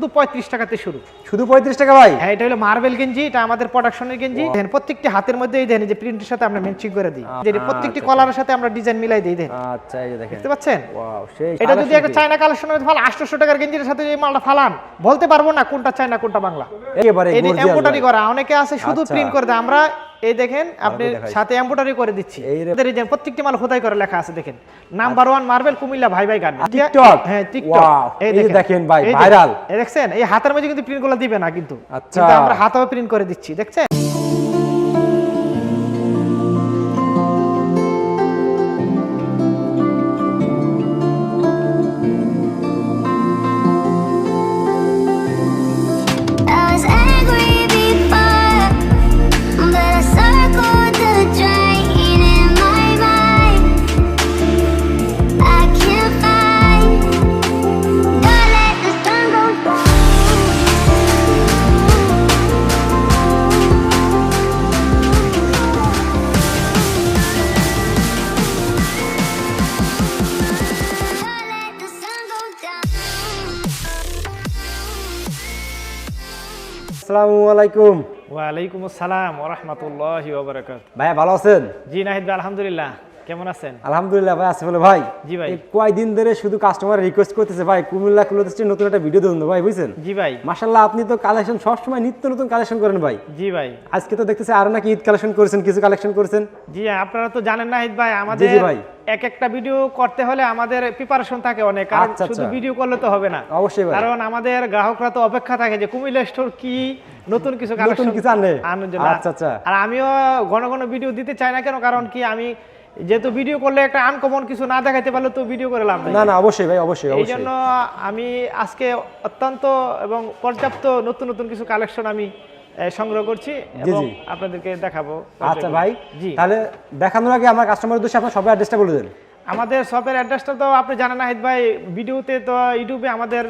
শুধু পঁয়ত্রিশ টাকাতে শুরু। শুধু পঁয়ত্রিশ টাকা ভাই? হ্যাঁ এটা হলো মার্বেল গেঞ্জি এটা আমাদের প্রোডাকশনের গেঞ্জি। দেখেন প্রত্যেকটি হাতের মধ্যে এই এই যে প্রিন্টের সাথে আমরা ম্যাচিং করে দিই। যে প্রত্যেকটি কলারের সাথে আমরা ডিজাইন মিলাই দিই দেখেন আচ্ছা এই দেখেন। দেখতে পাচ্ছেন? ওয়াও সেই এটা যদি একটা চায়না কালেকশনের ফাল আটশোশো টাকার গেঞ্জির সাথে এই মালটা ফালান বলতে পারব না কোনটা চায়না কোনটা বাংলা। একেবারে করা অনেকে আছে শুধু আচ্ছা। প্রিন্ট করে দেয়। আমরা এই দেখেন আপনি সাথে এম্বোটারি করে দিচ্ছি। এই যে প্রত্যেকটি মাল খোদাই করে লেখা আছে দেখেন। নাম্বার ওয়ান মার্বেল কুমিল্লা ভাই ভাই গান। টিকটক? হ্যাঁ টিকটক এই দেখেন। ভাই, এই এই দেখছেন? এই হাতের মধ্যে কিন্তু প্রিন্টগুলো দিবে না কিন্তু। আচ্ছা। আমরা হাতেও প্রিন্ট করে দিচ্ছি দেখছেন? আসসালামু আলাইকুম। ওয়ালাইকুম আসসালাম ওয়া রাহমাতুল্লাহি ওয়া বারাকাতুহু। ভাইয়া ভালো আছেন? জি নাহিদ আলহামদুলিল্লাহ। কেমন আছেন আলহামদুলিল্লাহ ভাই আছে বলে ভাই জি ভাই। এই কয়দিন ধরে শুধু কাস্টমার রিকোয়েস্ট করতেছে ভাই কুমিল্লা ক্লোথেস্টে নতুন একটা ভিডিও দেন ভাই বুঝছেন জি ভাই মাশাল্লাহ আপনি তো কালেকশন সবসময় নিত্য নতুন কালেকশন করেন ভাই জি ভাই আজকে তো দেখতেছি আরও নাকি ঈদ কালেকশন করেছেন কিছু কালেকশন করেছেন জি আপনারা তো জানেন নাহিদ ভাই আমাদের জি ভাই। এক একটা ভিডিও করতে হলে আমাদের প্রিপারেশন থাকে অনেক কারণ আচ্ছা, শুধু আচ্ছা। ভিডিও করলে তো হবে না অবশ্যই ভাই। কারণ আমাদের গ্রাহকরা তো অপেক্ষা থাকে যে কুমিল্লা স্টোর কি নতুন কিছু কালেকশন কিছু আনে? আচ্ছা, আচ্ছা। আর আমিও ঘন ঘন ভিডিও দিতে চাই না কেন কারণ কি আমি যেহেতু ভিডিও করলে একটা আনকমন কিছু না দেখাইতে পারলে তো ভিডিও করে লাভ না না অবশ্যই ভাই অবশ্যই এই জন্য আমি আজকে অত্যন্ত এবং পর্যাপ্ত নতুন নতুন কিছু কালেকশন আমি সংগ্রহ করছি এবং আপনাদেরকে দেখাবো আচ্ছা ভাই জি। তাহলে দেখানোর আগে আমার কাস্টমার উদ্দেশ্যে আপনার সবাই অ্যাড্রেসটা বলে দেন। আমাদের শপের অ্যাড্রেসটা তো আপনি জানেন নাহিদ ভাই ভিডিওতে তো ইউটিউবে আমাদের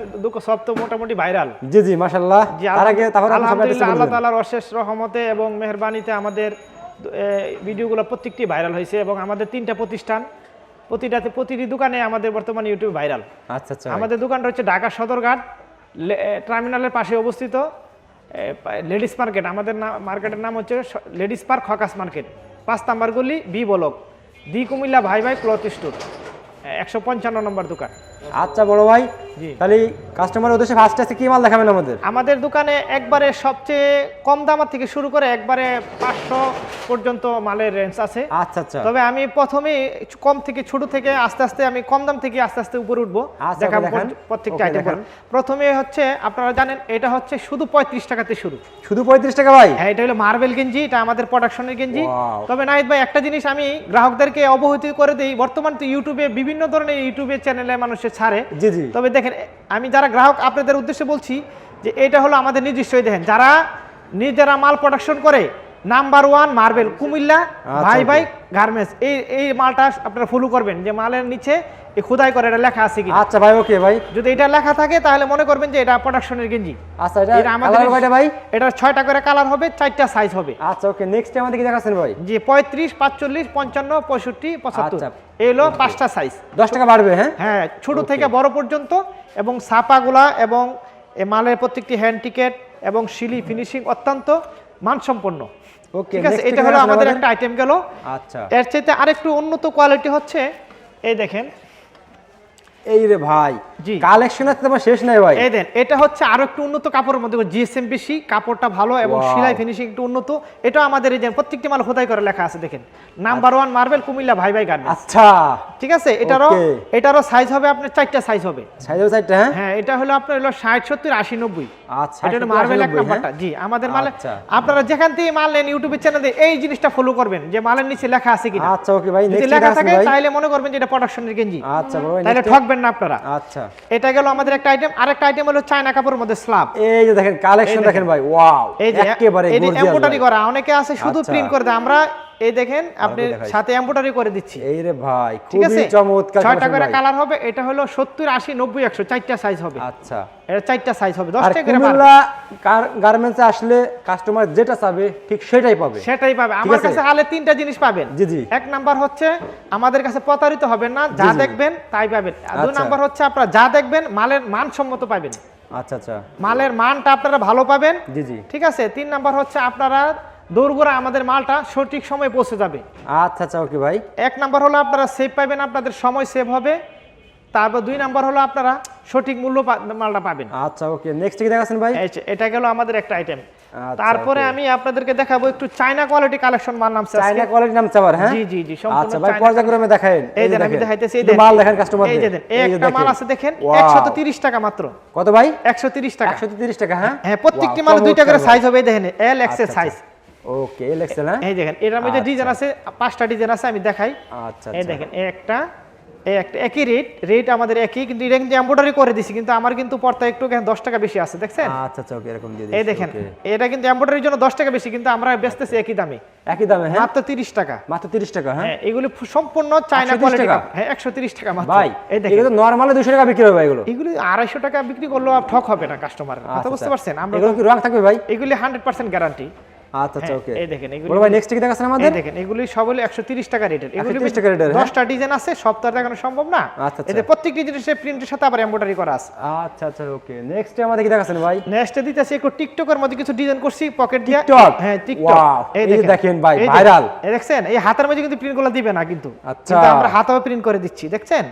সব তো মোটামুটি ভাইরাল জি জি মাশাল্লাহ তার আগে বলে আল্লাহ তাআলার অশেষ রহমতে এবং মেহেরবানিতে আমাদের ভিডিওগুলো প্রত্যেকটি ভাইরাল হয়েছে এবং আমাদের তিনটা প্রতিষ্ঠান প্রতিটাতে প্রতিটি দোকানে আমাদের বর্তমানে ইউটিউব ভাইরাল। আচ্ছা আচ্ছা আমাদের দোকানটা হচ্ছে ঢাকা সদরঘাট টার্মিনালের পাশে অবস্থিত লেডিস মার্কেট। আমাদের মার্কেটের নাম হচ্ছে লেডিস পার্ক হকাস মার্কেট। পাঁচ নাম্বার গলি বি বলক দি কুমিল্লা ভাই ভাই ক্লথ স্টোর একশো পঞ্চান্ন নম্বর দোকান। আচ্ছা বড় ভাই তাহলে কাস্টমার উদ্দেশ্যে ফার্স্ট আছে কি মাল দেখাবেন আমাদের? আমাদের দোকানে একবারে সবচেয়ে কম দামের থেকে শুরু করে একবারে পাঁচশো পর্যন্ত মালের রেঞ্জ আছে। আচ্ছা আচ্ছা। তবে আমি প্রথমে কম থেকে ছোট থেকে আস্তে আস্তে আমি কম দাম থেকে আস্তে আস্তে উপরে উঠবো। আচ্ছা, দেখাবো প্রত্যেকটা আইটেম। প্রথমে হচ্ছে আপনারা জানেন এটা হচ্ছে শুধু পঁয়ত্রিশ টাকাতে শুরু। শুধু পঁয়ত্রিশ টাকা ভাই? হ্যাঁ এটা হলো মার্বেল গেঞ্জি এটা আমাদের প্রোডাকশনের গেঞ্জি। তবে নাহিদ ভাই একটা জিনিস আমি গ্রাহকদেরকে অবহিত করে দিই বর্তমান তো ইউটিউবে বিভিন্ন ধরনের ইউটিউবে চ্যানেলে মানুষের ছাড়ে। জি জি। তবে দেখেন আমি যারা গ্রাহক আপনাদের উদ্দেশ্যে বলছি যে এটা হলো আমাদের নিজস্বই দেখেন। যারা নিজেরা মাল প্রোডাকশন করে নাম্বার ওয়ান মার্বেল কুমিল্লা ভাই ভাই গার্মেন্টস। এই এই মালটা আপনারা ফলো করবেন যে মালের নিচে খোদাই করে এটা লেখা আছে কি আচ্ছা ভাই ওকে ভাই। যদি এটা লেখা থাকে তাহলে মনে করবেন যে এটা প্রোডাকশনের গেঞ্জি। আচ্ছা এটা আমাদের কয়টা ভাই? এটা ছয়টা করে কালার হবে চারটা সাইজ হবে। আচ্ছা ওকে নেক্সট আমাদের কি দেখাচ্ছেন ভাই? পঁয়ত্রিশ পাঁচচল্লিশ পঞ্চান্ন পঁয়ষট্টি পঁচাত্তর। আচ্ছা। এই হলো পাঁচটা সাইজ দশ টাকা বাড়বে হ্যাঁ? হ্যাঁ ছোট থেকে বড় পর্যন্ত এবং ছাপাগুলা এবং মালের প্রত্যেকটি হ্যান্ড টিকেট এবং শিলি ফিনিশিং অত্যন্ত। মানসম্পন্ন। ওকে ঠিক আছে? এটা হলো আমাদের একটা আইটেম গেল। আচ্ছা। এর চাইতে আরেকটু উন্নত কোয়ালিটি হচ্ছে এই দেখেন। এই রে ভাই কালেকশন আছে তোমার শেষ নাই ভাই। এই দেন এটা হচ্ছে আরও একটু উন্নত কাপড়ের মধ্যে জিএসএম বেশি কাপড়টা ভালো এবং. সেলাই ফিনিশিং একটু উন্নত। এটা আমাদের এই যে প্রত্যেকটি মাল খোদাই করে লেখা আছে দেখেন। নাম্বার ওয়ান মার্বেল কুমিল্লা ভাই ভাই গার্মেন্টস আচ্ছা। ঠিক আছে? এটারও এটারও সাইজ হবে আপনার চারটা সাইজ হবে। সাইড সাইডটা হ্যাঁ? হ্যাঁ এটা হলো আপনার হলো ষাট সত্তর আশি নব্বই। আচ্ছা এটা হলো 60, মার্বেল এক নাম্বারটা? জি আমাদের মালে আচ্ছা। আপনারা যেখান থেকে মাল নেন ইউটিউবের চ্যানেলে এই জিনিসটা ফলো করবেন যে মালের নিচে লেখা আছে কিনা। আচ্ছা ওকে ভাই যদি লেখা থাকে তাহলে মনে করবেন যে এটা প্রোডাকশনের গেঞ্জি। আচ্ছা বড় ভাই তাহলে ঠকবেন না আপনারা। আচ্ছা। এটা গেল আমাদের একটা আইটেম আরেকটা আইটেম হলো চায়না কাপড়ের মধ্যে স্ল্যাব এই যে দেখেন কালেকশন দেখেন। ভাই ওয়াও এই যে একেবারে gorgeous এম্বোটারি করা অনেকে আছে শুধু আচ্ছা। প্রিন্ট করে দেয়। আমরা এই দেখেন আপনি সাথে এম্বোটারি করে দিচ্ছি। এই রে ভাই খুবই চমৎকার ছয়টা করে কালার হবে এটা হলো সত্তর আশি নব্বই একশো চারটা সাইজ হবে। আচ্ছা। এটা চারটা সাইজ হবে আর দশটা করে। কুমিল্লা গার্মেন্টসে আসলে কাস্টমার যেটা চাবে ঠিক সেটাই পাবে। সেটাই পাবে। আমার কাছে আলে তিনটা জিনিস পাবেন। জি, জি। এক নাম্বার হচ্ছে আমাদের কাছে প্রতারিত হবেন না যা দেখবেন তাই পাবেন। দুই আচ্ছা। নাম্বার হচ্ছে আপনারা যা দেখবেন মালের মানসম্মত পাবেন। আচ্ছা আচ্ছা। মালের মানটা আপনারা ভালো পাবেন। জি জি। ঠিক আছে? তিন নাম্বার হচ্ছে আপনারা দৌড়গোড়া আমাদের মালটা সঠিক সময়ে পৌঁছে যাবে। আচ্ছা আচ্ছা ওকে ভাই। এক নাম্বার হলো আপনারা সেভ পাবেন আপনাদের সময় সেভ হবে। তারপর দুই নাম্বার হলো আপনারা সঠিক মূল্য মালটা পাবেন। আচ্ছা ওকে নেক্সট কি দেখাচ্ছেন ভাই? এটা গেল আমাদের একটা আইটেম আচ্ছা, তারপরে আমি আপনাদেরকে দেখাবো একটু চায়না কোয়ালিটি কালেকশন মাল নামছে। চাইনা কোয়ালিটি নাম চাবার হ্যাঁ? জি, জি, জি, আচ্ছা ভাই চায়না পর্যায়ক্রমে দেখায়েন এই যে আমি দেখাইতেছি এই দেন। মাল দেখেন কাস্টমার এই যে দেন, এই একটা মাল আছে দেখেন 130 টাকা মাত্র। কত ভাই? 130 টাকা। 130 টাকা হ্যাঁ? হ্যাঁ প্রত্যেকটি মালে দুইটা করে সাইজ হবে এই দেখেন এল এক্সের আচ্ছা, সাইজ ওকে এল এক্সেল হ্যাঁ? এই দেখেন এটার মধ্যে আচ্ছা। ডিজাইন আছে পাঁচটা ডিজাইন আছে আমি দেখাই। আচ্ছা এই আচ্ছা। দেখেন এই একটা এই একটা একই রেট রেট আমাদের একই কিন্তু এটা কিন্তু এমব্রয়ডারি করে দিছি কিন্তু আমার কিন্তু পর্তা একটু দশ টাকা বেশি আছে দেখছেন? আচ্ছা আচ্ছা ওকে এরকম দিয়ে এই দেখেন এটা কিন্তু এমব্রয়ডারির জন্য দশ টাকা বেশি কিন্তু আমরা বেচতেছি একই দামে। একই দামে হ্যাঁ? মাত্র তিরিশ টাকা। মাত্র 30 টাকা হ্যাঁ? হ্যাঁ এগুলি সম্পূর্ণ চায়না 130 কোয়ালিটি? হ্যাঁ একশো তিরিশ টাকা মাত্র। ভাই এই দেখেন। এগুলো নরমালি 200 টাকা বিক্রি হবে ভাই এগুলো। এগুলি আড়াইশো টাকা বিক্রি করলেও ঠক হবে না কাস্টমার কথা আচ্ছা, বুঝতে আচ্ছা। পারছেন? আমরা এগুলো কি রং থাকবে ভাই? এগুলি হান্ড্রেড পার্সেন্ট গ্যারান্টি আচ্ছা আচ্ছা হ্যাঁ, ওকে এই দেখেন, এগুলি- ভাই নেক্সট কি দেখাচ্ছেন আমাদের? দেখেন এগুলি সব হলো একশো তিরিশ টাকা রেটের। এগুলি 130 টাকা রেটের, হ্যাঁ? দশটা ডিজাইন আছে সব তো দেখানো সম্ভব না। আচ্ছা, আচ্ছা। প্রত্যেকটি জিনিসের প্রিন্টের সাথে আবার এমব্রয়ডারি করা আছে। আচ্ছা আচ্ছা ওকে নেক্সট আমাদের কি দেখাচ্ছেন ভাই? নেক্সটে দিতেছি একটু টিকটকের মধ্যে কিছু ডিজাইন করছি পকেট দিয়ে। টিকটক? হ্যাঁ টিকটক এই দেখেন। ভাই, এই এই দেখছেন? এই হাতের মধ্যে কিন্তু প্রিন্টগুলো দিবে না কিন্তু। আচ্ছা। আমরা হাতেও প্রিন্ট করে দিচ্ছি দেখছেন?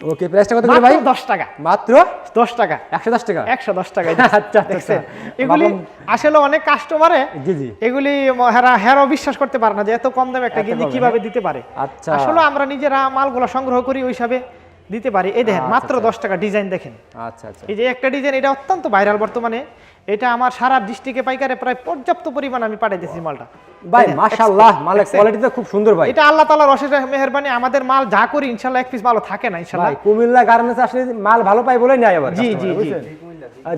ওকে প্রাইসটা কত করে ভাই? মাত্র দশ টাকা। মাত্র? দশ টাকা। 110 টাকা? একশো দশ টাকা আচ্ছা, আচ্ছা, আচ্ছা। এগুলি আসলে অনেক কাস্টমারে জি জি। এগুলি হেরা বিশ্বাস করতে পারে না যে এত কম দামে একটা গেঞ্জি কীভাবে দিতে পারে? আচ্ছা। আসলে আমরা নিজেরা মালগুলো সংগ্রহ করি ওই হিসাবে দিতে পারি। এই দেখেন আচ্ছা, মাত্র আচ্ছা। দশ টাকা ডিজাইন দেখেন। আচ্ছা আচ্ছা। এই যে একটা ডিজাইন এটা অত্যন্ত ভাইরাল বর্তমানে। এটা আমার সারা ডিস্ট্রিক্টে পাইকারে প্রায় পর্যাপ্ত পরিমাণ আমি পাঠাইতেছি মালটা। ভাই মাশাআল্লাহ মালের কোয়ালিটি তো খুব সুন্দর ভাই। এটা আল্লাহ তালার অশেষ মেহরবানি আমাদের মাল যা করি ইনশাল্লাহ এক পিস ভালো থাকে না ইনশাল্লাহ ভাই কুমিল্লা গার্মেন্টস আসলে মাল ভালো পাই বলে নেয় আবার জি, জি, জি।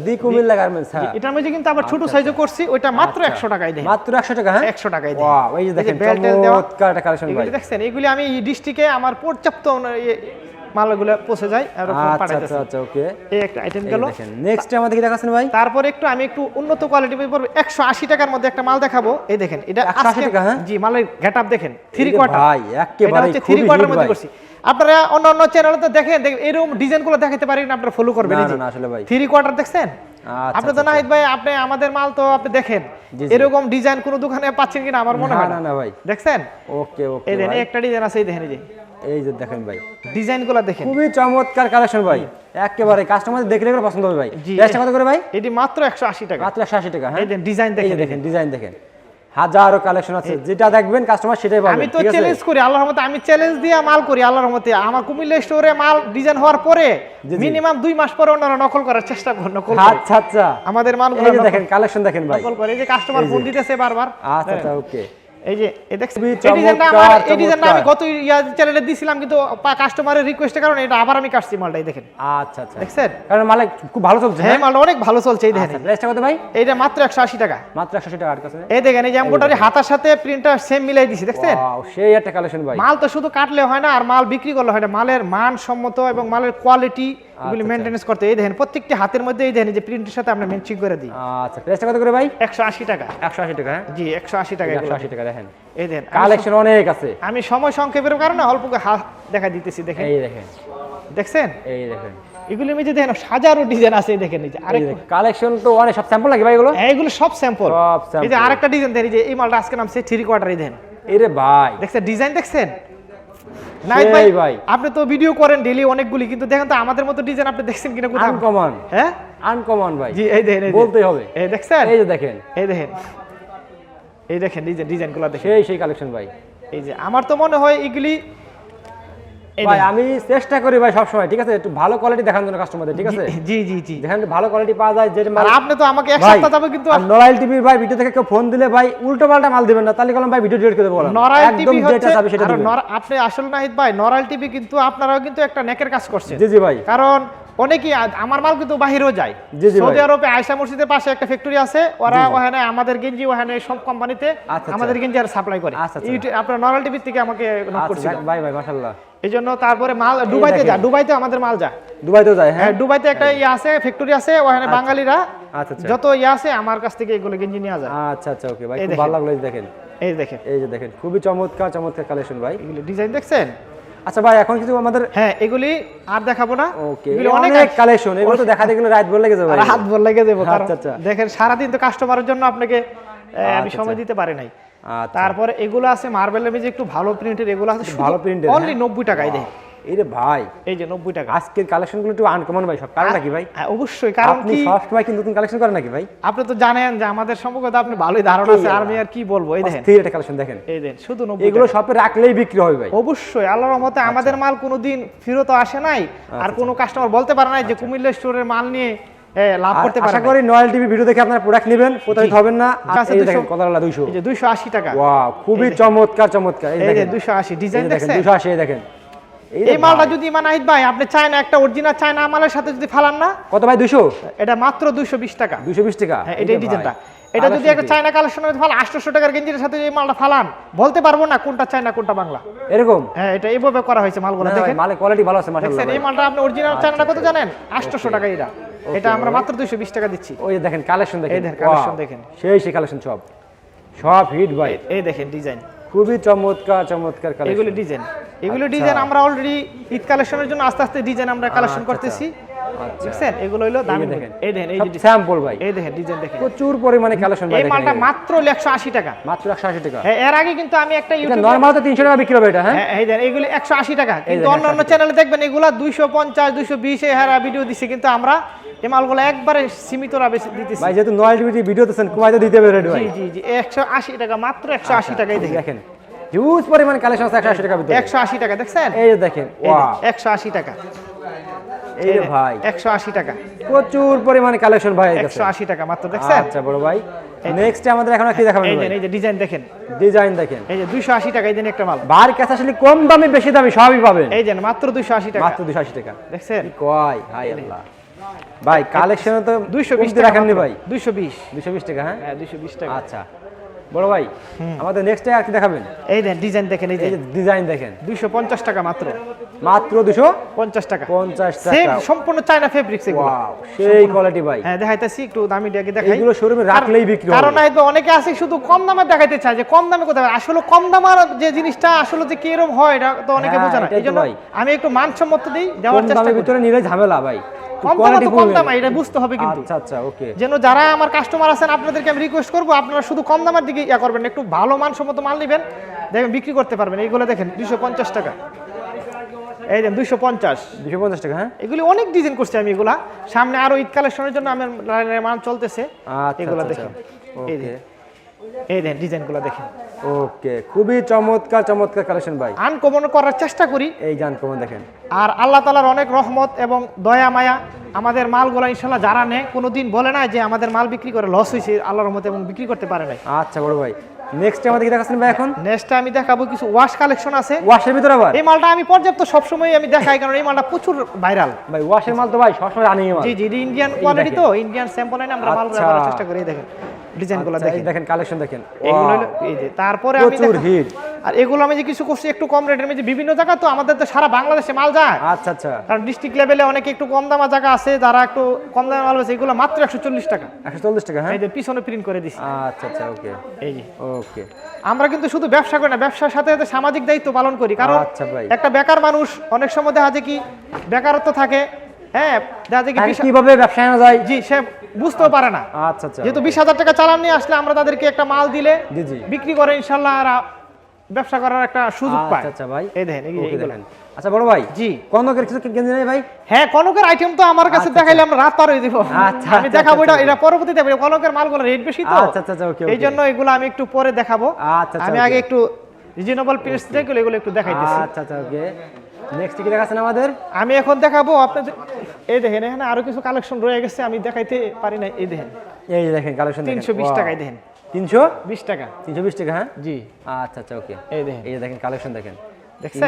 দি কুমিল্লা গার্মেন্টস হ্যাঁ। এটার মধ্যে কিন্তু আবার ছোট সাইজও করছি ওইটা মাত্র আচ্ছা। একশো টাকায় দেয়। মাত্র 100 টাকা হ্যাঁ? একশো টাকায় দেয়। ওয়াও এই যে দেখেন। চমৎকার একটা কালেকশন ভাই। এগুলি আমি ডিস্ট্রিক্টে আমার পর্যাপ্ত মালগুলো পৌঁছে যায় আর আচ্ছা আচ্ছা আচ্ছা ওকে এই একটা আইটেম গেল। নেক্সট আমাদের কি দেখাচ্ছেন ভাই? তারপরে একটু আমি একটু উন্নত কোয়ালিটি পড়ব টাকার মধ্যে একটা মাল দেখাবো। এই দেখেন এটা 180 টাকা, হ্যাঁ? জি মালের গেট দেখেন থ্রি কোয়ার্টার ভাই, এক্কেবারে এটা হচ্ছে থ্রি কোয়ার্টার মধ্যে করছি। আপনারা অন্য অন্য চ্যানেলে তো দেখেন এরকম ডিজাইনগুলো দেখাতে পারেন আপনারা ফলো করবেন। না, আসলে ভাই। থ্রি কোয়ার্টার দেখছেন? আপনি তো নাহিদ ভাই আপনি আমাদের মাল তো আপনি দেখেন। এরকম ডিজাইন কোন দোকানে পাচ্ছেন কিনা আমার মনে হয় না, না, ভাই। দেখছেন? ওকে ওকে এই দেখেন একটা ডিজাইন আছে এই দেখেন এই যে। এই যে দেখেন ভাই ডিজাইনগুলো দেখেন। খুবই চমৎকার কালেকশন ভাই। একেবারে কাস্টমার দেখলে করে পছন্দ হবে ভাই। কত করে ভাই? এটি মাত্র টাকা। মাত্র 180 টাকা হ্যাঁ? ডিজাইন দেখেন দেখেন ডিজাইন দেখেন। হাজারো কালেকশন আছে যেটা দেখবেন কাস্টমার সেটাই পাবে আমি তো চ্যালেঞ্জ করি আল্লাহর রহমতে আমি চ্যালেঞ্জ দিয়ে মাল করি আল্লাহর রহমতে। আমার কুমিল্লা স্টোরে মাল ডিজাইন হওয়ার পরে। মিনিমাম দুই মাস পরে ওনারা নকল করার চেষ্টা করে নকল আচ্ছা আচ্ছা। আমাদের মালগুলো দেখেন কালেকশন দেখেন ভাই। নকল করে। এই যে কাস্টমার ফোন দিতেছে বারবার। আচ্ছা আচ্ছা ওকে এই যে এই দেখছেন? খুবই এই ডিজাইনটা আমার এই ডিজাইনটা আমি গত চ্যানেলে দিছিলাম কিন্তু কাস্টমারের রিকোয়েস্টের কারণে এটা আবার আমি কাটছি দেখেন। আচ্ছা আচ্ছা। দেখছেন? কারণ মালিক খুব ভালো চলছে হ্যাঁ হ্যাঁ? মালটা অনেক ভালো চলছে এই দেখেন। আচ্ছা প্রাইসটা কত ভাই? এইটা মাত্র একশো আশি টাকা। মাত্র 180 টাকা কাছে এই দেখেন এই যে হাতার সাথে প্রিন্টার সেম মিলাই দিছি দেখছেন? ওয়াও সেই একটা কালেকশন ভাই। মাল তো শুধু কাটলে হয় না আর মাল বিক্রি করলে হয় না। মালের মান সম্মত এবং মালের কোয়ালিটি এগুলি আচ্ছা। করতে এই দেখেন প্রত্যেকটি হাতের মধ্যে এই দেখেন যে প্রিন্টের সাথে আমরা ম্যাচিং করে দিই। আচ্ছা প্রাইসটা কত করে ভাই? একশো আশি টাকা। 180 টাকা হ্যাঁ? জি একশো আশি টাকা এগুলো। 180 টাকা দেখেন। এই দেখেন কালেকশন অনেক আছে। আমি সময় সংক্ষেপের কারণে অল্প দেখা দিতেছি দেখেন। এই দেখেন। দেখছেন? এই দেখেন। এগুলির মধ্যে দেখেন হাজারো ডিজাইন আছে দেখেন এই যে আরেক কালেকশন তো অনেক সব স্যাম্পল লাগে ভাই এগুলো? হ্যাঁ, এগুলো সব স্যাম্পল এই যে আরেকটা ডিজাইন দেখেন এই যে এই মালটা আজকে নামছে থ্রি কোয়ার্টার দেখেন। এরে ভাই। দেখছেন ডিজাইন দেখছেন? নাই ভাই ভাই। আপনি তো ভিডিও করেন ডেলি অনেকগুলি কিন্তু দেখেন তো আমাদের মতো ডিজাইন আপনি দেখছেন কিনা কোথাও? আনকমন হ্যাঁ? আনকমন ভাই। জি এই দেখেন হবে। এই দেখছেন? এই যে দেখেন। এই দেখেন। এই দেখেন ডিজাইন ডিজাইনগুলো দেখেন। সেই সেই কালেকশন ভাই। এই যে আমার তো মনে হয় এগুলি ভাই আমি চেষ্টা করি ভাই সবসময় ঠিক আছে? একটু ভালো কোয়ালিটি দেখানোর জন্য কাস্টমারদের ঠিক আছে? জি জি জি যেখানে ভালো কোয়ালিটি পাওয়া যায় যেটা মাল আপনি তো আমাকে এক সপ্তাহ যাবে কিন্তু নরাইল টিভির ভাই ভিডিও থেকে কেউ ফোন দিলে ভাই উল্টো পাল্টা মাল দিবেন না তাহলে কলম ভাই ভিডিও ডিলিট করে দেবো। নরাইল একদম টিভি যেটা চাবে সেটা আপনি আসল নাহিদ ভাই নরাইল টিভি কিন্তু আপনারাও কিন্তু একটা নেকের কাজ করছেন। জি জি ভাই। কারণ অনেকেই আমার মাল কিন্তু বাহিরেও যায়। সৌদি আরবে আয়সা মসজিদের পাশে একটা ফ্যাক্টরি আছে ওরা। ওখানে আমাদের গেঞ্জি ওখানে সব কোম্পানিতে আচ্ছা। আমাদের গেঞ্জি আর সাপ্লাই করে। আচ্ছা, আচ্ছা। আপনার নরাল টিভি থেকে আমাকে নক আচ্ছা করছিল। ভাই ভাই মাশাআল্লাহ। এই জন্য তারপরে মাল দুবাইতে। যা দুবাইতে আমাদের মাল যা। দুবাইতেও যায় হ্যাঁ? হ্যাঁ দুবাইতে একটা ইয়ে আছে ফ্যাক্টরি আছে ওখানে বাঙালিরা আচ্ছা আচ্ছা। যত ইয়ে আছে আমার কাছ থেকে এগুলো গেঞ্জি নিয়ে যায়। আচ্ছা আচ্ছা ওকে ভাই খুব ভালো লাগল এই দেখেন। এই দেখেন। এই যে দেখেন খুবই চমৎকার চমৎকার কালেকশন ভাই। এগুলো ডিজাইন দেখছেন? আচ্ছা ভাই এখন কিছু আমাদের হ্যাঁ এগুলি আর দেখাবো না। ওকে এগুলি অনেক কালেকশন এগুলো তো দেখাতে গেলে রাত বলে লেগে যাবে রাত ভোর লেগে যাবে। আচ্ছা, আচ্ছা। দেখেন সারাদিন তো কাস্টমারের জন্য আপনাকে আমি আচ্ছা, সময় আচ্ছা। দিতে পারি নাই। আচ্ছা। তারপরে এগুলো আছে মার্বেলের যে একটু ভালো প্রিন্টের এগুলো আছে ভালো প্রিন্টের অনলি হ্যাঁ। নব্বই টাকায় দেয় এই রে ভাই এই যে নব্বই টাকা। আজকের কালেকশনগুলো একটু আনকমন ভাই সব কারণ নাকি ভাই? হ্যাঁ অবশ্যই কারণ আপনি সবসময় নতুন কালেকশন করেন নাকি ভাই? আপনি তো জানেন যে আমাদের সম্পর্কে আপনি ভালোই ধারণা আছে আর আমি আর কি বলব? এই দেখেন। একটা কালেকশন দেখেন। এই শুধু নব্বই এগুলো। শপে রাখলেই বিক্রি হবে ভাই। অবশ্যই আল্লাহর রহমতে আমাদের মাল কোনোদিন ফেরত আসে নাই আচ্ছা, আর কোনো কাস্টমার বলতে পারে নাই যে কুমিল্লা স্টোরের মাল নিয়ে লাভ করতে পারে আশা করি নয়েল টিভি ভিডিও দেখে আপনারা প্রোডাক্ট নেবেন প্রতারিত হবেন না। আর আচ্ছা, এই দেখেন কতলা 200 এই যে দুইশো আশি টাকা। ওয়াও খুবই চমৎকার চমৎকার। এই দেখেন। দুইশো আশি। ডিজাইন দেখেন দেখছেন? 280 দেখেন। এই মালটা। যদি মানাহিত ভাই আপনি চায়না একটা অরিজিনাল চায়না মালের সাথে যদি ফালান না কত ভাই 200 এটা মাত্র দুইশো বিশ টাকা। 220 টাকা? হ্যাঁ এটাই ডিজাইনটা। এটা যদি একটা? চায়না কালেকশনের ফাল আটশোশো টাকার গেঞ্জির সাথে এই মালটা ফালান বলতে পারব না কোনটা চায়না কোনটা বাংলা। এরকম? হ্যাঁ এটা এইভাবে করা হয়েছে মালগুলো দেখেন। মালের কোয়ালিটি ভালো আছে মাশাআল্লাহ এই মালটা আপনি অরিজিনাল চায়নাটা কত জানেন? আটশোশো টাকা এটা। এটা আমরা মাত্র দুইশো বিশ টাকা দিচ্ছি। ওই দেখেন কালেকশন দেখেন। এই দেখেন, Wow, দেখেন। সেই সেই কালেকশন সব। সব হিট ভাই। এই দেখেন ডিজাইন খুবই চমৎকার চমৎকার এগুলো ডিজাইন এগুলো আচ্ছা। ডিজাইন আমরা অলরেডি ঈদ কালেকশনের জন্য আস্তে আস্তে ডিজাইন আমরা কালেকশন আচ্ছা, করতেছি আচ্ছা। দেখছেন এগুলো হলো দামি দেখেন। এই দেখেন এই যে স্যাম্পল ভাই। এই দেখেন ডিজাইন দেখেন। প্রচুর পরিমাণে কালেকশন ভাই এই মালটা মাত্র একশো আশি টাকা। মাত্র 180 টাকা। হ্যাঁ, এর আগে কিন্তু আমি একটা ইউটিউব নরমাল তো 300 টাকা বিক্রি হবে এটা হ্যাঁ? হ্যাঁ এই দেন এগুলি একশো আশি টাকা। কিন্তু অন্যান্য চ্যানেলে দেখবেন এগুলা দুইশো পঞ্চাশ দুইশো হারা ভিডিও দিচ্ছে কিন্তু আমরা এই মালগুলো একবারে সীমিত রাবে দিতেছি। ভাই যেহেতু নয়েল ভিডিও কমাইতে দিতে ভাই। জি জি আশি টাকা মাত্র একশো আশি টাকাই দেখেন। হিউজ পরিমাণ কালেকশন আছে 180 টাকা ভিতরে। একশো আশি টাকা দেখছেন? এই দেখেন একশো আশি টাকা। এই ভাই। একশো আশি টাকা। প্রচুর পরিমাণে কালেকশন ভাই এর কাছে। একশো আশি টাকা মাত্র দেখছেন? আচ্ছা বড় ভাই। নেক্সট আমাদের এখন কি দেখাবেন ভাই? এই যে ডিজাইন দেখেন। ডিজাইন দেখেন। এই যে দুইশো আশি টাকা এই দিন একটা মাল। বার কাছে আসলে কম দামে বেশি দামে সবই পাবেন। এই যে মাত্র দুইশো আশি টাকা। মাত্র 280 টাকা। দেখছেন? কয়? হাই আল্লাহ। ভাই কালেকশন তো দুইশো বিশ কমতে ভাই। দুইশো বিশ। 220 টাকা হ্যাঁ? হ্যাঁ দুইশো বিশ টাকা। আচ্ছা। বড় ভাই আমাদের নেক্সট আর কি দেখাবেন? এই দেন ডিজাইন দেখেন এই যে ডিজাইন দেখেন। দুইশো পঞ্চাশ টাকা মাত্র। মাত্র 250 পঞ্চাশ টাকা। টাকা। সেম সম্পূর্ণ চায়না ফেব্রিক্স এগুলো। সেই কোয়ালিটি ভাই। হ্যাঁ দেখাইতেছি একটু দামি ডেকে দেখাই। এইগুলো শোরুমে রাখলেই বিক্রি হবে। কারণ অনেকে আছে শুধু কম দামে দেখাইতে চায় যে কম দামে কোথায় আসলে কম দামের যে জিনিসটা আসলে যে কীরকম হয় এটা তো অনেকে হ্যাঁ, বোঝে না। এটাই তো এই জন্য আমি একটু মানসম্মত দিই দেওয়ার চেষ্টা করি। ভিতরে নিলে ঝামেলা ভাই। কম দামে তো কম দাম এটা বুঝতে হবে কিন্তু। আচ্ছা আচ্ছা ওকে যেন যারা আমার কাস্টমার আছেন আপনাদেরকে আমি রিকোয়েস্ট করব আপনারা শুধু কম দামের দিকে ইয়া করবেন একটু ভালো মানসম্মত মাল নেবেন। দেখবেন বিক্রি করতে পারবেন। এইগুলো দেখেন দুইশো পঞ্চাশ টাকা। এই দেন দুইশো পঞ্চাশ। 250 টাকা হ্যাঁ? এগুলি অনেক ডিজাইন করছি আমি এগুলা। সামনে আরও ঈদ কালেকশনের জন্য আমার মান চলতেছে। আচ্ছা এগুলা আচ্ছা, দেখেন। আচ্ছা। এই দেখেন এই দেখেন ডিজাইনগুলো দেখেন। ওকে খুবই চমৎকার চমৎকার কালেকশন ভাই। আনকমন করার চেষ্টা করি। এই জান কমন দেখেন। আর আল্লাহ তালার অনেক রহমত এবং দয়া মায়া আমাদের মালগুলো ইনশাল্লাহ যারা নেয় কোনোদিন বলে না যে আমাদের মাল বিক্রি করে লস হয়েছে আল্লাহর রহমতে এবং বিক্রি করতে পারে নাই। আচ্ছা বড় ভাই। নেক্সট আমাদের কি দেখাচ্ছেন ভাই এখন? নেক্সট আমি দেখাবো কিছু ওয়াশ কালেকশন আছে। ওয়াশের ভিতরে আবার? এই মালটা আমি পর্যাপ্ত সবসময় আমি দেখাই কারণ এই মালটা প্রচুর ভাইরাল ভাই ওয়াশের মাল তো ভাই সবসময় রানিং মাল। জি জি ইন্ডিয়ান কোয়ালিটি তো ইন্ডিয়ান স্যাম্পল আইনে আমরা মাল আচ্ছা। ব্যবহারের চেষ্টা করি দেখেন। ডিজাইনগুলো আচ্ছা, দেখেন। দেখেন কালেকশন দেখেন। এগুলো এই যে তারপরে আমি হিট আর এগুলো আমি যে কিছু করছি একটু কম রেটের মধ্যে বিভিন্ন জায়গা তো আমাদের তো সারা বাংলাদেশে মাল যায়। আচ্ছা আচ্ছা। কারণ ডিস্ট্রিক্ট লেভেলে অনেকে একটু কম দামা জায়গা আছে যারা একটু কম দামে মাল বেছে এগুলো মাত্র একশো চল্লিশ টাকা। একশো চল্লিশ টাকা হ্যাঁ? এই যে পিছনে প্রিন্ট করে দিছি। আচ্ছা আচ্ছা ওকে। এই যে। ওকে। আমরা কিন্তু শুধু ব্যবসা করি না ব্যবসার সাথে সাথে সামাজিক দায়িত্ব পালন করি। কারণ আচ্ছা। একটা বেকার মানুষ অনেক সময় দেখা যায় কি বেকারত্ব থাকে হ্যাঁ? দেখা যায় কি কীভাবে ব্যবসা যায়? জি সে বুঝতেও পারে না। আচ্ছা আচ্ছা। যেহেতু বিশ হাজার টাকা চালান নিয়ে আসলে আমরা তাদেরকে একটা মাল দিলে বিক্রি করে ইনশাল্লাহ আর ব্যবসা করার একটা সুযোগ পায়। আচ্ছা আচ্ছা ভাই। এই দেখেন এই- ওকে। দেখেন। আচ্ছা বড় ভাই জি। কনকের কিছু গেঞ্জি নেই ভাই? হ্যাঁ কনকের আইটেম তো আমার কাছে আচ্ছা, দেখাইলে আমরা রাত পার হয়ে দিব আচ্ছা, আমি আচ্ছা, দেখাবো আচ্ছা, এটা এটা পরবর্তীতে দেখাবো। কনকের মালগুলো রেট বেশি তো। আচ্ছা, আচ্ছা, আচ্ছা, okay, এই জন্য এগুলো আমি একটু পরে দেখাবো। আচ্ছা, আচ্ছা, আমি আগে একটু রিজনেবল প্রাইস দেখলে এগুলো একটু দেখাইতেছি। আচ্ছা আচ্ছা ওকে। নেক্সট কি দেখাচ্ছেন আমাদের? আমি এখন দেখাবো আপনাদের এই দেখেন এখানে আরও কিছু কালেকশন রয়ে গেছে আমি দেখাইতে পারি না এই দেখেন। এই দেখেন কালেকশন তিনশো বিশ টাকায় দেখেন। তিনশো? বিশ টাকা। তিনশো বিশ টাকা হ্যাঁ? জি। আচ্ছা আচ্ছা ওকে এই দেখেন। এই দেখেন কালেকশন দেখেন। দেখছেন?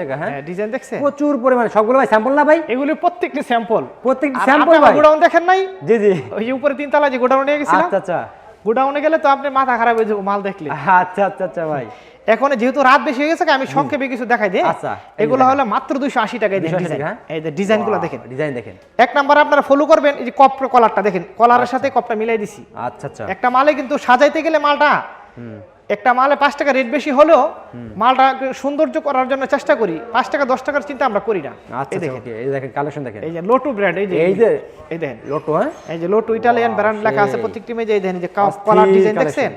টাকা হ্যাঁ? হ্যাঁ ডিজাইন দেখছেন? প্রচুর পরিমাণে। সবগুলো ভাই স্যাম্পল না ভাই? এগুলি প্রত্যেকটি স্যাম্পল প্রত্যেকটি স্যাম্পল ভাই। গোডাউন দেখেন নাই? জি জি। ওই যে উপরে তিনতলা যে গোডাউনে নিয়ে গেছিলাম? আচ্ছা আচ্ছা। গোডাউনে গেলে তো আপনি মাথা খারাপ হয়ে যাব মাল দেখলে। আচ্ছা আচ্ছা আচ্ছা ভাই। এখন যেহেতু রাত বেশি হয়ে গেছে আমি সংক্ষেপে কিছু দেখাই দিই আচ্ছা, এগুলো হলো মাত্র দুইশো আশি টাকায় দেখেন 280 ডিজাইন টাকা, হ্যাঁ? এই যে ডিজাইনগুলো দেখেন। ডিজাইন দেখেন। এক নাম্বার আপনারা ফলো করবেন এই যে কপ কলারটা দেখেন। কলারের সাথে কপটা মিলাই দিছি। আচ্ছা আচ্ছা। একটা মালে কিন্তু সাজাইতে গেলে মালটা একটা মালে পাঁচ টাকা রেট বেশি হলেও মালটা সৌন্দর্য করার জন্য চেষ্টা করি। পাঁচ টাকা দশ টাকার চিন্তা আমরা করি না। আচ্ছা এই আচ্ছা, দেখেন এই দেখেন কালেকশন দেখেন। এই যে লোটু ব্র্যান্ড এই যে এই যে এই দেখেন। লোটু হ্যাঁ? এই যে লোটু ইটালিয়ান ব্র্যান্ড লেখা আছে। প্রত্যেকটি মেয়ে এই দেখেন যে কলার ডিজাইন দেখছেন?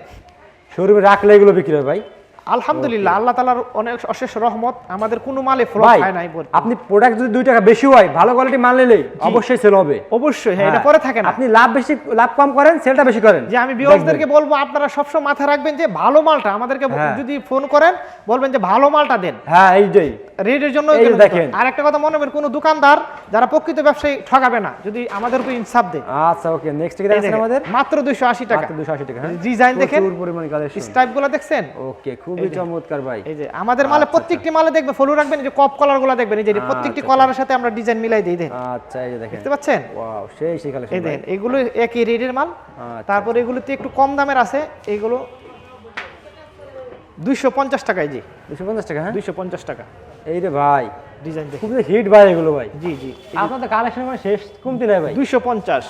শোরুমে রাখলে এগুলো বিক্রি হয় ভাই। আলহামদুলিল্লাহ আল্লাহ তালার অনেক অশেষ রহমত আমাদের কোনো মালে ফ্লপ হয় নাই বলতে। আপনি প্রোডাক্ট যদি দুই টাকা বেশি হয় ভালো কোয়ালিটি মাল নিলেই অবশ্যই সেল হবে। অবশ্যই হ্যাঁ এটা হ্যাঁ। পরে থাকে না। আপনি লাভ বেশি লাভ কম করেন সেলটা বেশি করেন। যে আমি বিওয়ার্সদেরকে বলব আপনারা সবসময় মাথায় রাখবেন যে ভালো মালটা আমাদেরকে হ্যাঁ। যদি ফোন করেন বলবেন যে ভালো মালটা দেন। হ্যাঁ এইটাই রেটের জন্য দেখেন। আর একটা কথা মনে রাখবেন কোনো দোকানদার যারা প্রকৃত ব্যবসায়ী ঠকাবে না যদি আমাদের উপর ইনসাফ দেয়। আচ্ছা ওকে নেক্সট কি এই দেখেন, আমাদের? মাত্র দুইশো আশি টাকা। মাত্র 280 টাকা হ্যাঁ। ডিজাইন দেখেন প্রচুর পরিমাণ কালেকশন স্টাইপগুলো দেখছেন? ওকে খুবই চমৎকার ভাই। এই যে আমাদের মালে প্রত্যেকটি মালে দেখবে ফলো রাখবেন যে কপ কলারগুলো দেখবেন এই যে প্রত্যেকটি আচ্ছা, কলারের সাথে আমরা ডিজাইন মিলাই দিই দেন আচ্ছা এই যে দেখেন। দেখতে পাচ্ছেন? ওয়াও সেই সেই কালেকশন এই দেখেন এগুলো একই রেটের মাল। আচ্ছা, তারপর এগুলোতে একটু কম দামের আছে এগুলো দুইশো পঞ্চাশ টাকায় জি 250 টাকা হ্যাঁ? দুইশো পঞ্চাশ টাকা। এই রে ভাই ডিজাইন খুবই হিট ভাই এগুলো ভাই। জি জি। আপনাদের কালেকশন মানে শেষ কমতি নাই ভাই? দুইশো পঞ্চাশ।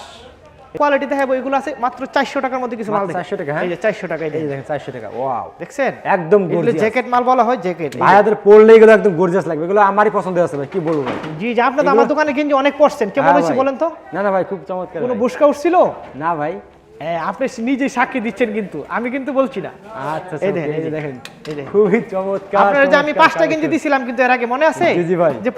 কোয়ালিটি দেখাবো এগুলো আছে মাত্র চারশো টাকার মধ্যে কিছু মাল চারশো টাকা, হ্যাঁ? এই যে চারশো টাকা এই দেখেন। 400 টাকা ওয়াও দেখছেন? একদম জ্যাকেট মাল বলা হয় জ্যাকেট ভাইয়াদের পড়লে এগুলো একদম গর্জিয়াস লাগবে এগুলো আমারই পছন্দ আছে ভাই কি বলব জি জি আপনার আপনি তো আমার দোকানে কিন্তু অনেক পড়ছেন কেমন হ্যাঁ হয়েছে বলেন তো? না না ভাই খুব চমৎকার কোনো বুসকা উঠছিল? না ভাই। হ্যাঁ, আপনি নিজে সাক্ষী দিচ্ছেন কিন্তু। আমি কিন্তু বলছি না। আচ্ছা এই এই দেখেন, দেখেন। এই দেখেন। খুবই চমৎকার আপনার যে আমি পাঁচটা গেঞ্জি দিছিলাম কিন্তু এর আগে মনে আছে? জি, জি ভাই। যে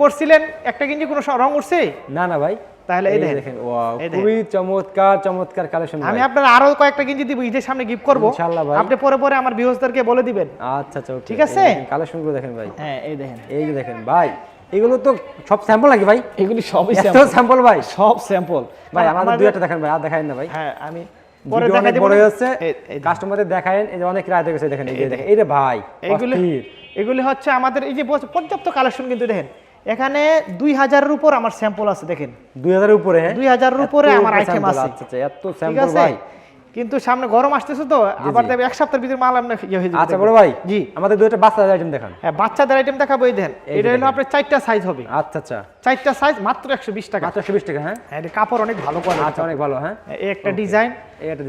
একটা গেঞ্জি কোনো রং উঠছে? না না ভাই। তাহলে এই এই দেখেন। দেখেন ওয়াও খুবই চমৎকার চমৎকার কালেকশন আমি আপনার আরও কয়েকটা গেঞ্জি দিব ঈদের সামনে গিফট করব। ইনশাআল্লাহ ভাই। আপনি পরে পরে আমার বলে দিবেন। আচ্ছা আচ্ছা ঠিক আছে? কালেকশনগুলো দেখেন ভাই। হ্যাঁ এই দেখেন। এই যে দেখেন ভাই এগুলো তো সব স্যাম্পল নাকি ভাই? এগুলি সবই স্যাম্পল ভাই। সব স্যাম্পল ভাই আমাদের দুই একটা দেখেন ভাই আর দেখাই না ভাই। হ্যাঁ আমি পরে দেখা অনেক দিব বড় না? যাচ্ছে এই- এই দেখেন। কাস্টমারদের দেখায়েন এই যে অনেক রায় দেখেছে দেখেন এই দেখেন। এই রে ভাই এগুলি এগুলি হচ্ছে আমাদের এই যে পর্যাপ্ত কালেকশন কিন্তু দেখেন। এখানে দুই হাজারের উপর আমার স্যাম্পল আছে দেখেন। দুই হাজারের উপরে দুই হাজারের উপরে আমার আইটেম আছে। এত স্যাম্পল ভাই। কিন্তু সামনে গরম আসতেছে তো আবার দেখবে এক সপ্তাহের ভিতরে মাল ইয়ে হয়ে যাবে। আচ্ছা বড় ভাই জি। আমাদের দুইটা বাচ্চাদের আইটেম দেখান। হ্যাঁ বাচ্চাদের আইটেম দেখাবো এই দেন এটা হলো আপনার চারটা সাইজ হবে। আচ্ছা আচ্ছা। চারটা সাইজ মাত্র একশো বিশ টাকা। মাত্র একশো টাকা হ্যাঁ? হ্যাঁ কাপড় অনেক ভালো কোয়ালিটি আচ্ছা অনেক ভালো হ্যাঁ? এই একটা ডিজাইন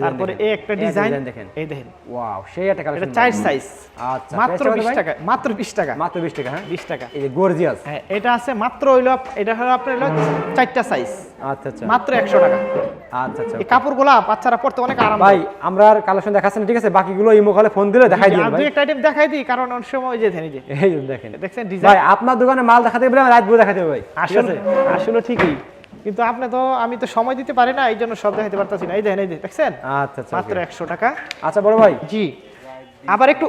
তারপরে দেখেন। এই একটা ডিজাইন দেখেন। এই দেখেন। ওয়াও সেই একটা কালেকশন চার সাইজ আচ্ছা মাত্র price টা কত বিশ ভাই? টাকা মাত্র বিশ টাকা। মাত্র বিশ টাকা হ্যাঁ? বিশ টাকা। এই যে গর্জিয়াস হ্যাঁ এটা আছে মাত্র হইল এটা হলো আপনার হলো চারটা সাইজ আচ্ছা আচ্ছা। মাত্র একশো টাকা। আচ্ছা আচ্ছা এই কাপড়গুলা বাচ্চারা পড়তে অনেক আরাম ভাই আমরা কালেকশন দেখাচ্ছেন ঠিক আছে? বাকিগুলো ইমো কলে ফোন দিলে দেখাই দিন ভাই। একটা আইটেম দেখাই দিই কারণ অনেক সময় ওই যে দেখেন এই যে। এই দেখেন। দেখছেন ডিজাইন ভাই আপনার দোকানে মাল দেখাতে আমি রাত ভরে দেখাতে হবে ভাই আসলে আসলে ঠিকই। কিন্তু আপনি তো আমি তো সময় দিতে পারি না এই জন্য সব দেখাতে পারতাছি না। এই দেখেন এই দেখছেন? আচ্ছা আচ্ছা মাত্র। একশো টাকা। আচ্ছা বড় ভাই। জি। আবার একটু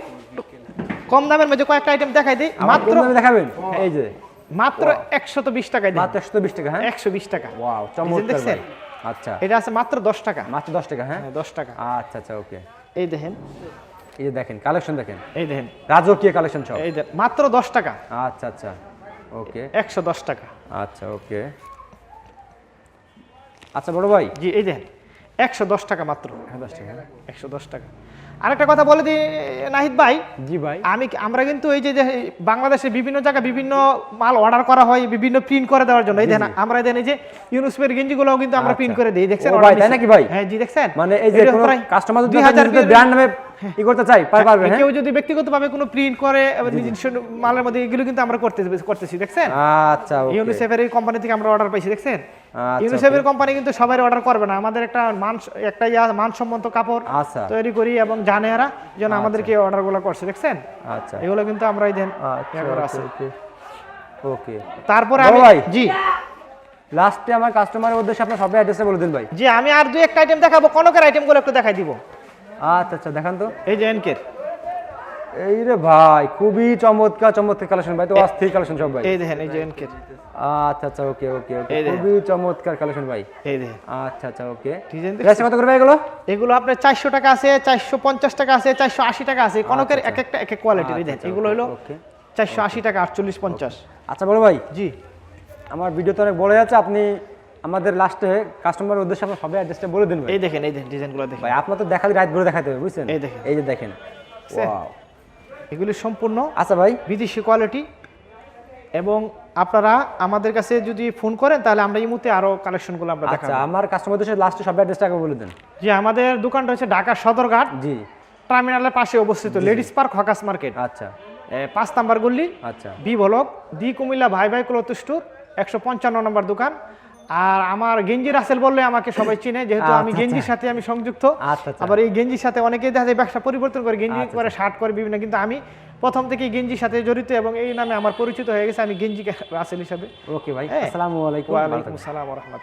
কম দামের মধ্যে কয়েকটা আইটেম দেখাই দিই। মাত্র দেখাবেন? এই যে। মাত্র একশো তো বিশ টাকায় মাত্র একশো বিশ টাকা হ্যাঁ? একশো বিশ টাকা। ওয়াও চমৎকার দেখছেন? আচ্ছা। এটা আছে মাত্র দশ টাকা। মাত্র দশ টাকা হ্যাঁ? হ্যাঁ, দশ টাকা। আচ্ছা আচ্ছা ওকে। এই দেখেন। এই যে দেখেন কালেকশন দেখেন। এই দেখেন। রাজকীয় কালেকশন সব। এই দেখেন মাত্র দশ টাকা। আচ্ছা আচ্ছা ওকে। একশো দশ টাকা। আচ্ছা ওকে। আচ্ছা বড় ভাই। জি এই দেখেন একশো দশ টাকা মাত্র। একশো দশ টাকা? একশো দশ টাকা। আরেকটা কথা বলে দিই নাহিদ ভাই। জি ভাই। আমি আমরা কিন্তু এই যে বাংলাদেশে বিভিন্ন জায়গায় বিভিন্ন মাল অর্ডার করা হয় বিভিন্ন প্রিন্ট করে দেওয়ার জন্য। এই দেখেন আমরা দেন এই যে ইউনুসপের গেঞ্জিগুলোও কিন্তু আমরা প্রিন্ট আচ্ছা। করে দিই। দেখছেন ভাই, তাই নাকি ভাই? হ্যাঁ জি দেখছেন। মানে এই যে কাস্টমার যদি 2000 ব্র্যান্ড নামে ই করতে চাই পারবে হ্যাঁ? কেউ যদি ব্যক্তিগতভাবে কোনো প্রিন্ট করে নিজস্ব মালের মধ্যে এগুলো কিন্তু আমরা করতে করতেছি দেখছেন? আচ্ছা ইউনিসেফের এই কোম্পানি থেকে আমরা অর্ডার পাইছি দেখছেন? আচ্ছা, ইউনিসেফের কোম্পানি কিন্তু সবাই অর্ডার করবে না। আমাদের একটা মান একটা ইয়া মানসম্মত কাপড় আচ্ছা। তৈরি করি এবং জানে এরা যেন আমাদেরকে অর্ডারগুলো করছে দেখছেন? আচ্ছা। এগুলো কিন্তু আমরা এই দেন আচ্ছা করা আছে। ওকে। ওকে। তারপরে আমি জি। লাস্টে আমার কাস্টমারের উদ্দেশ্যে আপনার সবাই অ্যাড্রেসটা বলে দিন ভাই। জি আমি আর দুই একটা আইটেম দেখাবো কনকের আইটেমগুলো একটু দেখাই দিব। আচ্ছা আচ্ছা দেখান তো। এই যে এনকের। এই রে ভাই খুবই চমৎকার চমৎকার কালেকশন ভাই তো অস্থির কালেকশন সব ভাই। এই দেখেন এই যে এনকের। আচ্ছা আচ্ছা ওকে ওকে ওকে খুবই চমৎকার কালেকশন ভাই। এই দেখেন। আচ্ছা আচ্ছা ওকে। প্রাইস কত করবে এগুলো? এগুলো আপনার চারশো টাকা আছে চারশো পঞ্চাশ টাকা আছে চারশো আশি টাকা আছে। কনকের এক একটা এক এক কোয়ালিটির এই আচ্ছা, দেখেন। আচ্ছা, এগুলো হলো ওকে চারশো আশি টাকা আটচল্লিশ পঞ্চাশ। আচ্ছা বড় ভাই। জি। আমার ভিডিও তো অনেক বড় আছে আপনি আমাদের লাস্টে কাস্টমারের উদ্দেশ্যে আপনার সবাই অ্যাড্রেসটা বলে দিন এই দেখেন এই দেখেন ডিজাইনগুলো দেখেন। ভাই আপনার তো দেখালে রাত ভরে দেখাতে হবে বুঝছেন? এই দেখেন। এই যে দেখেন. এগুলি সম্পূর্ণ আচ্ছা ভাই। বিদেশি কোয়ালিটি এবং আপনারা আমাদের কাছে যদি ফোন করেন তাহলে আমরা এই মুহূর্তে আরও কালেকশনগুলো আমরা আচ্ছা আমার কাস্টমারদের সাথে লাস্টে সব অ্যাড্রেসটা আগে বলে দেন। যে আমাদের দোকানটা হচ্ছে ঢাকা সদরঘাট। জি। টার্মিনালের পাশে অবস্থিত লেডিস পার্ক হকাস মার্কেট আচ্ছা। পাঁচ নাম্বার গল্লি আচ্ছা। বি ব্লক দি কুমিল্লা ভাই ভাই ক্লথ স্টোর একশো পঞ্চান্ন নম্বর দোকান। আর আমার গেঞ্জি রাসেল বললে আমাকে সবাই চিনে যেহেতু আমি আচ্ছা, গেঞ্জির আচ্ছা। সাথে আমি সংযুক্ত আচ্ছা। আবার এই গেঞ্জির সাথে অনেকেই দেখা যায় ব্যবসা পরিবর্তন করে গেঞ্জি করে শার্ট করে বিভিন্ন কিন্তু আমি প্রথম থেকে গেঞ্জির সাথে জড়িত এবং এই নামে আমার পরিচিত হয়ে গেছে আমি গেঞ্জিকে রাসেল হিসাবে ওকে ভাই হ্যাঁ। আসসালামু আলাইকুম ওয়া আলাইকুম আসসালাম ওয়া রহমতুল্লাহ